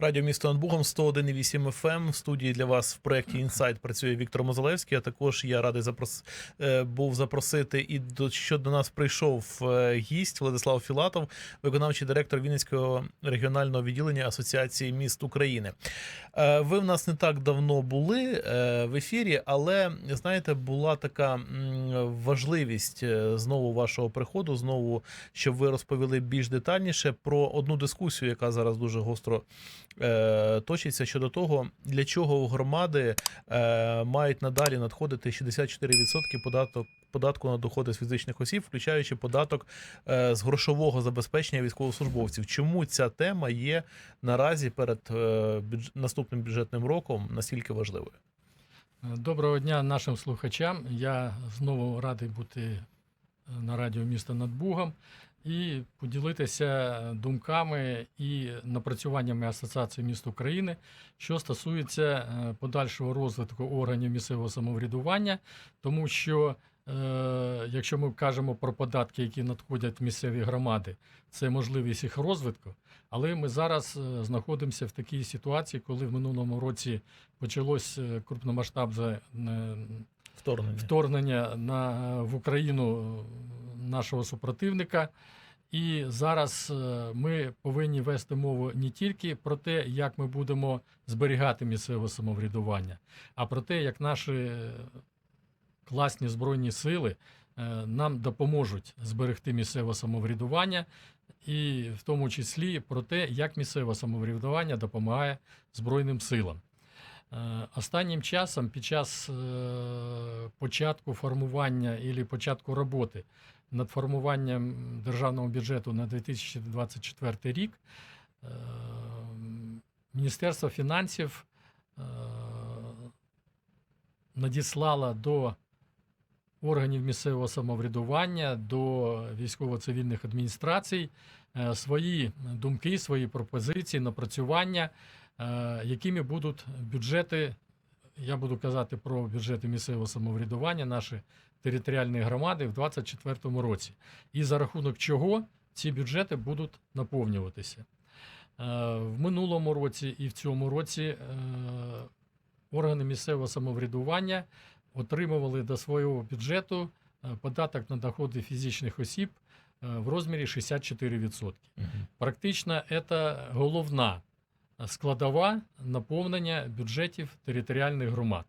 Радіо місто над Богом 101,8 FM. В студії для вас в проєкті Інсайт працює Віктор Мозалевський. А також я радий запрос... е, був запросити і до що до нас прийшов е, гість Владислав Філатов, виконавчий директор Вінницького регіонального відділення Асоціації міст України. Е, Ви в нас не так давно були в ефірі, але знаєте, була така важливість знову вашого приходу, знову щоб ви розповіли більш детальніше про одну дискусію, яка зараз дуже гостро точиться щодо того, для чого громади е, мають надалі надходити 64% податок. Податку на доходи з фізичних осіб, включаючи податок е, з грошового забезпечення військовослужбовців. Чому ця тема є наразі перед е, наступним бюджетним роком настільки важливою? Доброго дня нашим слухачам. Я знову радий бути е, на радіо міста над Бугом і поділитися думками і напрацюваннями Асоціації міст України, що стосується е, подальшого розвитку органів місцевого самоврядування, тому що е, якщо ми кажемо про податки, які надходять в місцеві громади, це можливість їх розвитку. Але ми зараз е, знаходимося в такій ситуації, коли в минулому році почалось крупномасштабне Вторгнення. вторгнення на, в Україну нашого супротивника. І зараз е, ми повинні вести мову не тільки про те, як ми будемо зберігати місцеве самоврядування, а про те, як наші класні збройні сили е, нам допоможуть зберегти місцеве самоврядування, і в тому числі про те, як місцеве самоврядування допомагає Збройним силам. Е, Останнім часом, під час початку формування і початку роботи над формуванням державного бюджету на 2024 рік, е, Міністерство фінансів е, надіслало до органів місцевого самоврядування, до військово-цивільних адміністрацій е, свої думки, свої пропозиції, напрацювання, якими будуть бюджети, я буду казати про бюджети місцевого самоврядування, наші територіальні громади в 2024 році. І за рахунок чого ці бюджети будуть наповнюватися. Е, В минулому році і в цьому році е, органи місцевого самоврядування отримували до свого бюджету е, податок на доходи фізичних осіб в розмірі 64%. Мгм. Практично це головна складова наповнення бюджетів територіальних громад.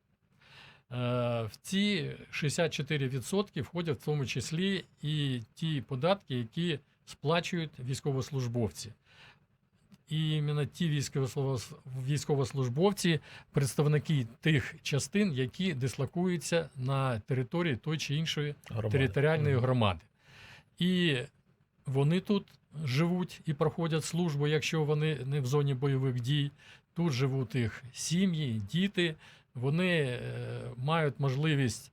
Е, В ці 64% входять в тому числі і ті податки, які сплачують військовослужбовці. І іменно ті військовослужбов- військовослужбовці, представники тих частин, які дислокуються на території той чи іншої Громади. територіальної громади. І вони тут живуть і проходять службу, якщо вони не в зоні бойових дій. Тут живуть їх сім'ї, діти. Вони е, мають можливість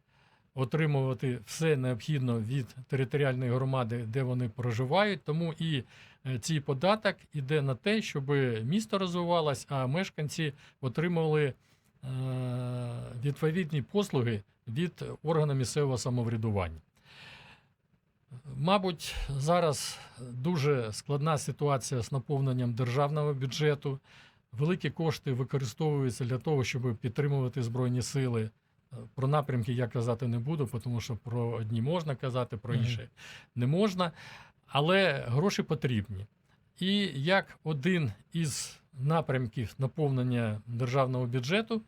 отримувати все необхідне від територіальної громади, де вони проживають. Тому і е, цей податок іде на те, щоб місто розвивалось, а мешканці отримували е, відповідні послуги від органу місцевого самоврядування. Мабуть, зараз дуже складна ситуація з наповненням державного бюджету. Великі кошти використовуються для того, щоб підтримувати Збройні сили. Е, Про напрямки я казати не буду, тому що про одні можна казати, про інші не можна. Але гроші потрібні. І як один із напрямків наповнення державного бюджету,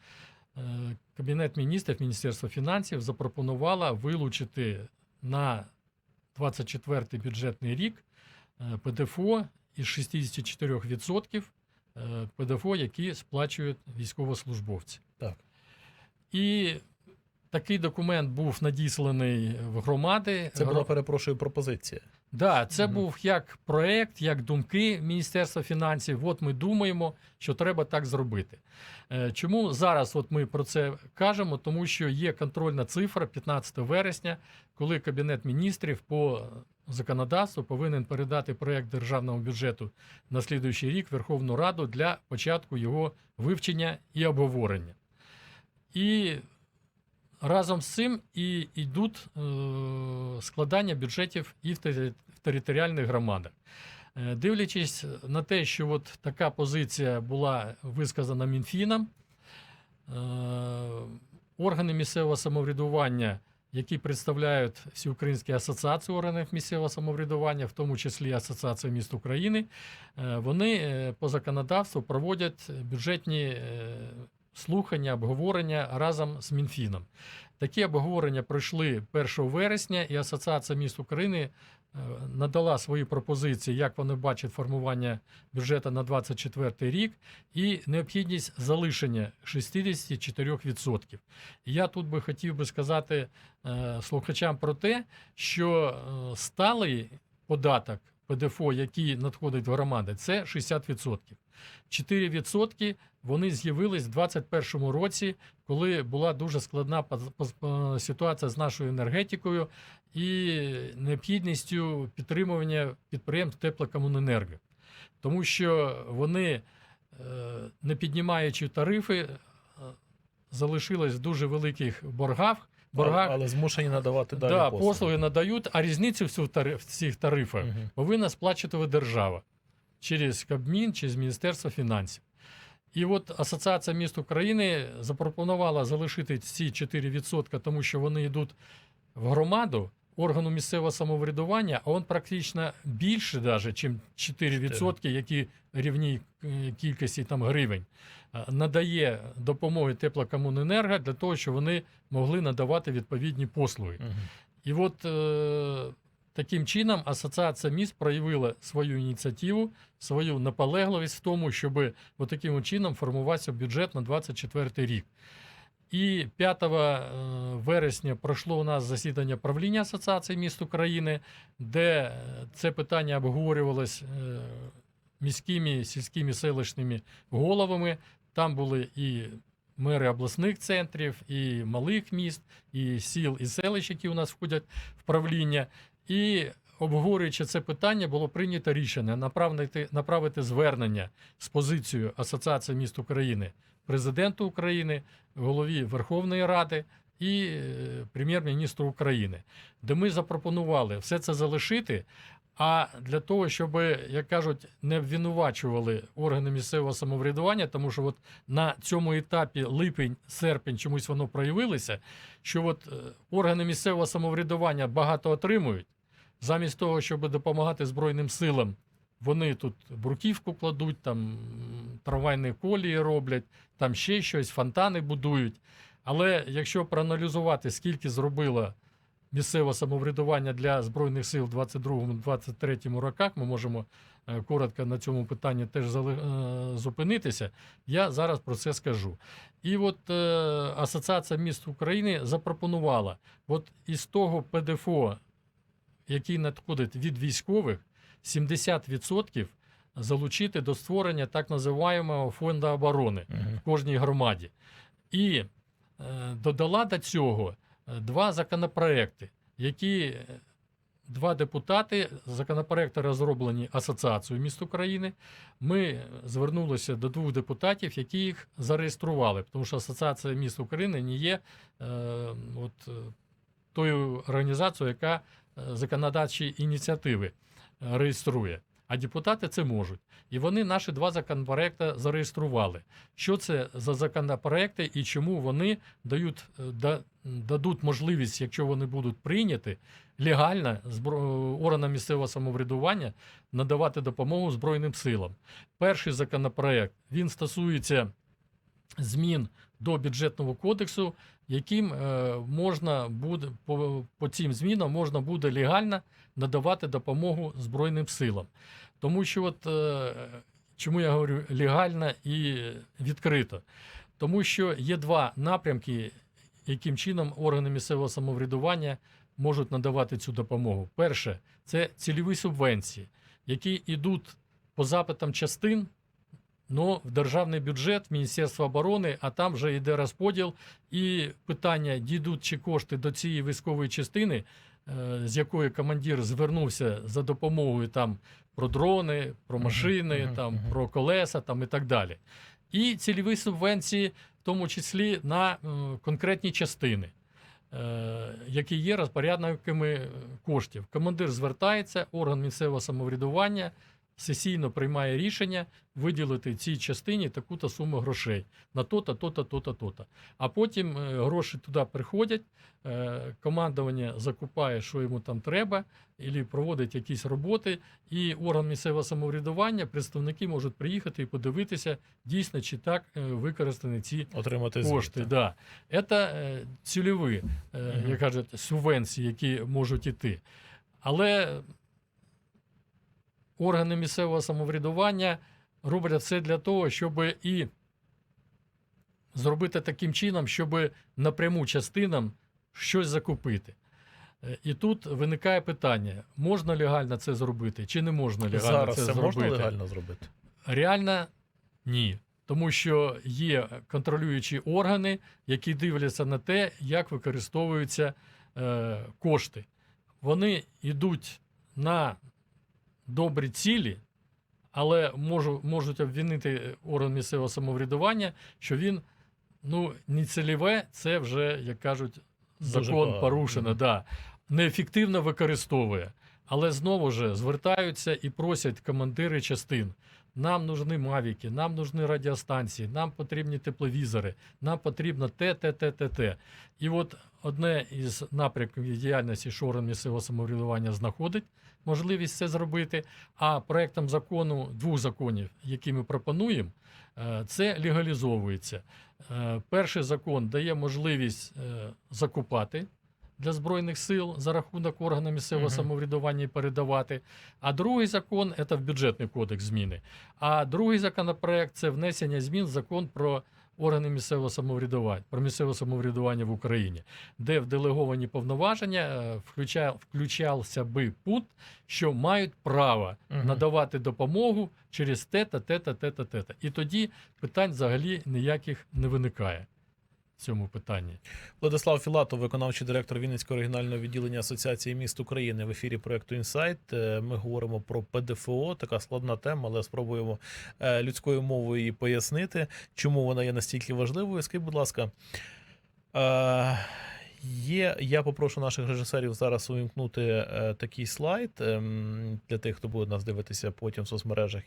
е, Кабінет міністрів, Міністерство фінансів запропонувало вилучити на 24 бюджетний рік е, ПДФО із 64% е, ПДФО, які сплачують військовослужбовці. Так. І такий документ був надісланий в громади. Це була, перепрошую, пропозиція. Да, це Мгм. був як проект, як думки Міністерства фінансів. От ми думаємо, що треба так зробити. Е, Чому зараз от ми про це кажемо? Тому що є контрольна цифра 15 вересня, коли Кабінет міністрів по законодавству повинен передати проект державного бюджету на слідуючий рік Верховну Раду для початку його вивчення і обговорення. І разом з цим і йдуть е, складання бюджетів і в територіальних громадах. Е, Дивлячись на те, що от така позиція була висказана Мінфіном, е, органи місцевого самоврядування, які представляють всеукраїнські асоціації органів місцевого самоврядування, в тому числі Асоціація міст України, е, вони е, по законодавству проводять бюджетні е, слухання, обговорення разом з Мінфіном. Такі обговорення пройшли 1 вересня, і Асоціація міст України е, надала свої пропозиції, як вони бачать формування бюджету на 2024 рік, і необхідність залишення 64%. І я тут би хотів би сказати е, слухачам про те, що е, сталий податок ПДФО, який надходить в громади, це 60%. 4% вони з'явились в 2021 році, коли була дуже складна е, ситуація з нашою енергетикою і необхідністю підтримування підприємств теплокомуненерго. Тому що вони, е, не піднімаючи тарифи, е, залишились в дуже великих боргах. боргах Але змушені надавати далі да, послуги. послуги надають, а різницю в тариф- в цих тарифах Мгм. повинна сплачувати держава через Кабмін, через Міністерство фінансів. І от Асоціація міст України запропонувала залишити ці 4%, тому що вони йдуть в громаду органу місцевого самоврядування, а він практично більше, даже, чим 4%, які рівні е, кількості там гривень, е, надає допомоги теплокомуненерго для того, щоб вони могли надавати відповідні послуги. Мгм. І от е, таким чином Асоціація міст проявила свою ініціативу, свою наполегливість в тому, щоб таким чином формувався бюджет на 24 рік. І 5 е, вересня пройшло у нас засідання правління Асоціації міст України, де е, це питання обговорювалось е, міськими, сільськими селищними головами. Там були і мери обласних центрів, і малих міст, і сіл, і селищ, які у нас входять в правління. І обговорюючи це питання, було прийнято рішення направити, направити звернення з позицією Асоціації міст України президенту України, голові Верховної Ради і е, прем'єр-міністру України, де ми запропонували все це залишити. А для того, щоб, як кажуть, не обвинувачували органи місцевого самоврядування, тому що от на цьому етапі липень-серпень чомусь воно проявилося, що от е, органи місцевого самоврядування багато отримують, замість того, щоб допомагати Збройним силам, вони тут бруківку кладуть, там трамвайні колії роблять, там ще щось, фонтани будують. Але якщо проаналізувати, скільки зробило місцеве самоврядування для Збройних сил в 22-23 роках, ми можемо е, коротко на цьому питанні теж е, зупинитися. Я зараз про це скажу. І от е, Асоціація міст України запропонувала, от із того ПДФО, який надходить від військових, 70% залучити до створення так називаємого фонду оборони в кожній громаді. І е, додала до цього е, два законопроекти, які е, два депутати, законопроекти розроблені Асоціацією міст України. Ми звернулися до двох депутатів, які їх зареєстрували, тому що Асоціація міст України не є е, от, тою організацією, яка законодавчі ініціативи е, реєструє. А депутати це можуть. І вони наші два законопроекти зареєстрували. Що це за законопроекти і чому вони дають, е, да, дадуть можливість, якщо вони будуть прийняті, легально органам місцевого самоврядування надавати допомогу Збройним силам. Перший законопроект він стосується змін до бюджетного кодексу, яким е, можна буде по, по цим змінам можна буде легально надавати допомогу Збройним силам. Тому що, от е, чому я говорю легально і відкрито? Тому що є два напрямки, яким чином органи місцевого самоврядування можуть надавати цю допомогу. Перше це цільові субвенції, які йдуть по запитам частин. Ну, в державний бюджет Міністерства оборони, а там вже йде розподіл, і питання, дійдуть чи кошти до цієї військової частини, е, з якої командир звернувся за допомогою там про дрони, про машини, мгм, там мгм. про колеса там і так далі. І цільові субвенції, в тому числі на е, конкретні частини, е, які є розпорядниками коштів. Командир звертається, орган місцевого самоврядування сесійно приймає рішення виділити цій частині таку-то суму грошей на то-то, то-то, то-то, то-то. А потім е, гроші туди приходять, е, командування закупає, що йому там треба, і проводить якісь роботи, і орган місцевого самоврядування, представники можуть приїхати і подивитися, дійсно чи так е, використані ці Отримати кошти. Да. Це цільові, як кажуть, субвенції, які можуть іти. Але органи місцевого самоврядування роблять все для того, щоб і зробити таким чином, щоб напряму частинам щось закупити. Е, І тут виникає питання: можна легально це зробити, чи не можна легально Зараз це це зробити? можна легально зробити? Реально ні. Тому що є контролюючі органи, які дивляться на те, як використовуються е, кошти. Вони йдуть на добрі цілі, але можу, можуть обвинити орган місцевого самоврядування, що він ну, не цільове, це вже, як кажуть, закон порушено. Да. Неефективно використовує. Але знову ж звертаються і просять командири частин. Нам нужні мавіки, нам нужні радіостанції, нам потрібні тепловізори, нам потрібно те, те, те, те, те. І от одне із напрямків діяльності, що орган місцевого самоврядування знаходить можливість це зробити. А проектом закону двох законів, які ми пропонуємо, е, це легалізовується. Е, Перший закон дає можливість е, закупати для збройних сил за рахунок органу місцевого самоврядування і передавати. А другий закон це в бюджетний кодекс зміни. А другий законопроект це внесення змін в закон про органи місцевого самоврядування, про місцеве самоврядування в Україні, де в делеговані повноваження е, включа, включався би пункт, що мають право Мгм. надавати допомогу через те-та, те-та, те-та, те-та. І тоді питань взагалі ніяких не виникає цьому питанні. Владислав Філатов, виконавчий директор Вінницького регіонального відділення Асоціації міст України в ефірі проекту Інсайт. Е, Ми говоримо про ПДФО, така складна тема, але спробуємо е, людською мовою її пояснити, чому вона є настільки важливою. Скажіть, будь ласка. е, Є, я попрошу наших режисерів зараз увімкнути е, такий слайд ем, для тих, хто буде нас дивитися потім в соцмережах.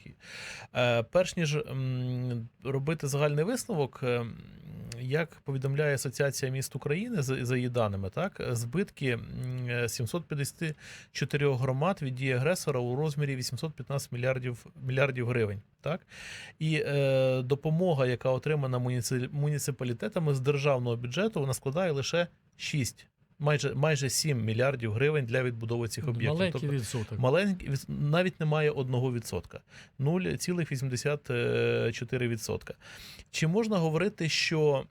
Е, перш ніж м, робити загальний висновок, ем, як повідомляє Асоціація міст України за, її даними, так збитки м, е, 754 громад від дії агресора у розмірі 815 мільярдів мільярдів гривень. Так і е, допомога, яка отримана муніци, муніципалітетами з державного бюджету, вона складає лише 6, майже майже 7 мільярдів гривень для відбудови цих об'єктів. Маленький Тобто, відсоток. Маленький навіть немає 1%. 0,84%. Чи можна говорити, що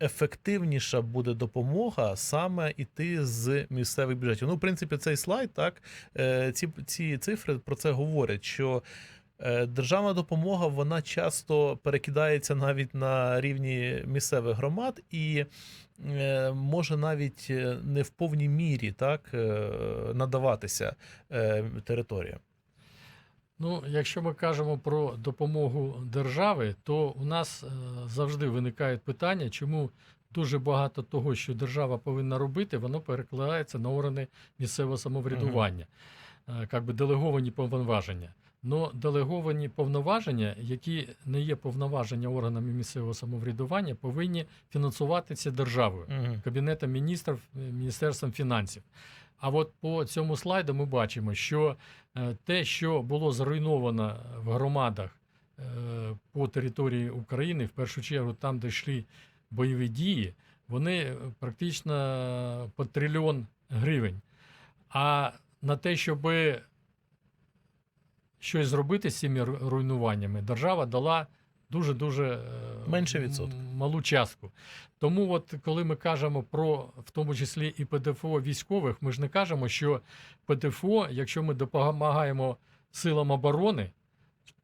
ефективніша буде допомога саме іти з місцевих бюджетів? Ну, в принципі, цей слайд, так, е, ці, ці цифри про це говорять, що державна допомога вона часто перекидається навіть на рівні місцевих громад і е, може навіть е, не в повній мірі так е, надаватися е, територіям. Ну, якщо ми кажемо про допомогу держави, то у нас е, завжди виникають питання, чому дуже багато того, що держава повинна робити, воно перекладається на органи місцевого самоврядування, Е, як би делеговані повноваження. Но делеговані повноваження, які не є повноваження органами місцевого самоврядування, повинні фінансуватися державою. Угу. Кабінетом міністрів, е, Міністерством фінансів. А от по цьому слайду ми бачимо, що е, те, що було зруйновано в громадах е, по території України, в першу чергу там, де йшли бойові дії, вони практично по трильйон гривень. А на те, щоб щось зробити з цими руйнуваннями, держава дала дуже-дуже е, Менше відсотка. м- малу частку. Тому, от коли ми кажемо про в тому числі і ПДФО військових, ми ж не кажемо, що ПДФО, якщо ми допомагаємо силам оборони,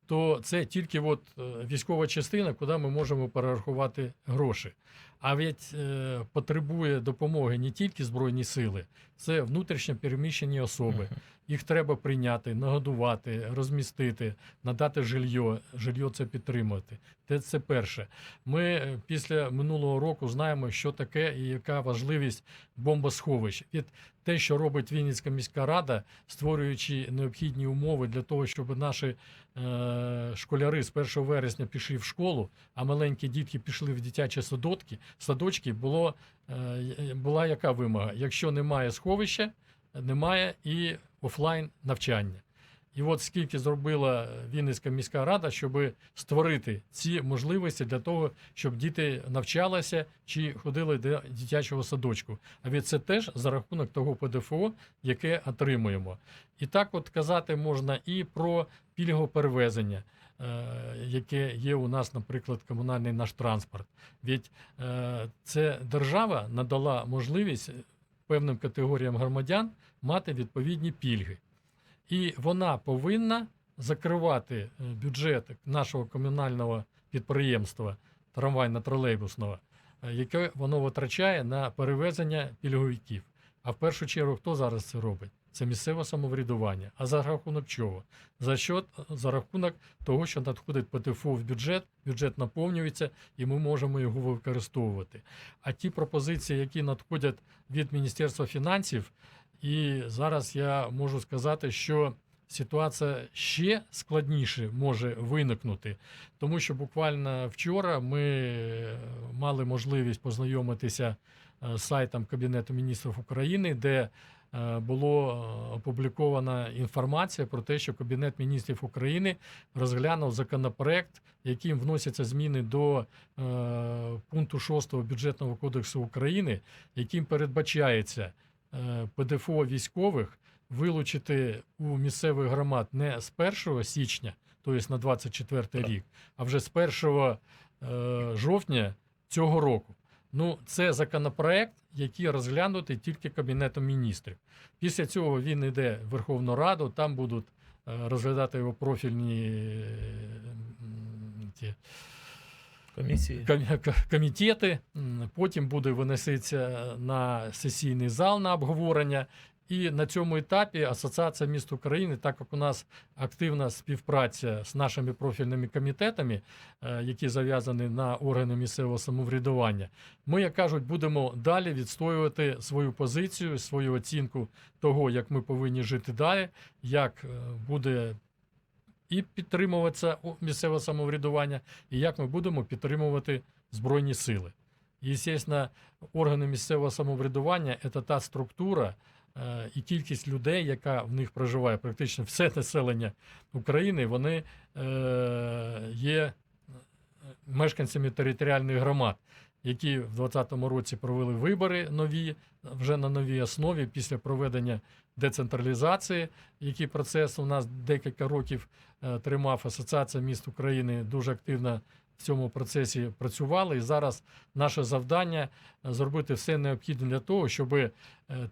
то це тільки от е, військова частина, куди ми можемо перерахувати гроші. А ведь е, потребує допомоги не тільки Збройні сили, це внутрішньо переміщені особи, їх треба прийняти, нагодувати, розмістити, надати жилье. Жилье це підтримувати. Те це перше. Ми е, після минулого року знаємо, що таке і яка важливість бомбосховищ. Від те, що робить Вінницька міська рада, створюючи необхідні умови для того, щоб наші е, школяри з 1 вересня пішли в школу, а маленькі дітки пішли в дитячі садочки, садочки було, е, була яка вимога? Якщо немає сховища, немає і офлайн навчання. І от скільки зробила Вінницька міська рада, щоб створити ці можливості для того, щоб діти навчалися чи ходили до дитячого садочку. А від це теж за рахунок того ПДФО, яке отримуємо. І так, от казати можна і про пільгоперевезення, е, яке є у нас, наприклад, комунальний наш транспорт. Від е, це держава надала можливість певним категоріям громадян мати відповідні пільги. І вона повинна закривати е, бюджет нашого комунального підприємства трамвайно-тролейбусного, е, яке воно витрачає на перевезення пільговиків. А в першу чергу, хто зараз це робить? Це місцеве самоврядування. А за рахунок чого? За що? За рахунок того, що надходить ПТФО в бюджет, бюджет наповнюється, і ми можемо його використовувати. А ті пропозиції, які надходять від Міністерства фінансів, і зараз я можу сказати, що ситуація ще складніше може виникнути, тому що буквально вчора ми е, мали можливість познайомитися е, з сайтом Кабінету міністрів України, де було е, опублікована інформація про те, що Кабінет міністрів України розглянув законопроект, яким вносяться зміни до е, пункту 6 бюджетного кодексу України, яким передбачається е, ПДФО військових вилучити у місцевих громад не з 1 січня, тобто на 24 рік, а вже з 1 е, жовтня цього року. Ну, це законопроект, який розглянутий тільки Кабінетом міністрів. Після цього він йде в Верховну Раду, там будуть е, розглядати його профільні е, ті, Комісії. комітети. Потім буде виноситися на сесійний зал на обговорення. І на цьому етапі Асоціація міст України, так як у нас активна співпраця з нашими профільними комітетами, е, які зав'язані на органи місцевого самоврядування, ми, як кажуть, будемо далі відстоювати свою позицію, свою оцінку того, як ми повинні жити далі, як е, буде і підтримуватися місцеве самоврядування, і як ми будемо підтримувати Збройні сили. І, звісно, органи місцевого самоврядування це та структура і кількість людей, яка в них проживає, практично все населення України, вони е, є е, мешканцями територіальних громад, які в 2020 році провели вибори нові, вже на новій основі після проведення децентралізації, який процес у нас декілька років е, тримав. Асоціація міст України дуже активно цьому процесі працювала. І зараз наше завдання е, зробити все необхідне для того, щоб е,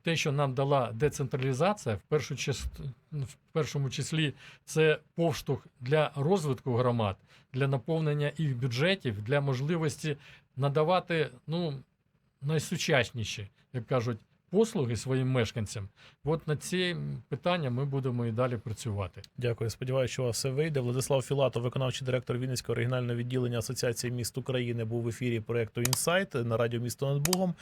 те, що нам дала децентралізація, в першу в першому числі це повштовх для розвитку громад, для наповнення їх бюджетів, для можливості надавати ну, найсучасніші, як кажуть, послуги своїм мешканцям. От на ці питання ми будемо і далі працювати. Дякую. Сподіваюся, що у вас все вийде. Владислав Філатов, виконавчий директор Вінницького регіонального відділення Асоціації міст України, був в ефірі проекту Інсайт на радіо місто над Бугом.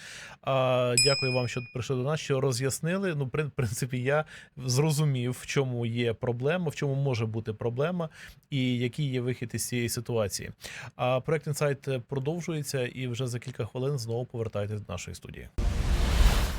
А, дякую вам, що прийшли до нас, що роз'яснили. Ну, в принципі, я зрозумів, в чому є проблема, в чому може бути проблема, і який є вихід із цієї ситуації. А проект Інсайт продовжується, і вже за кілька хвилин знову повертайтесь до нашої студії.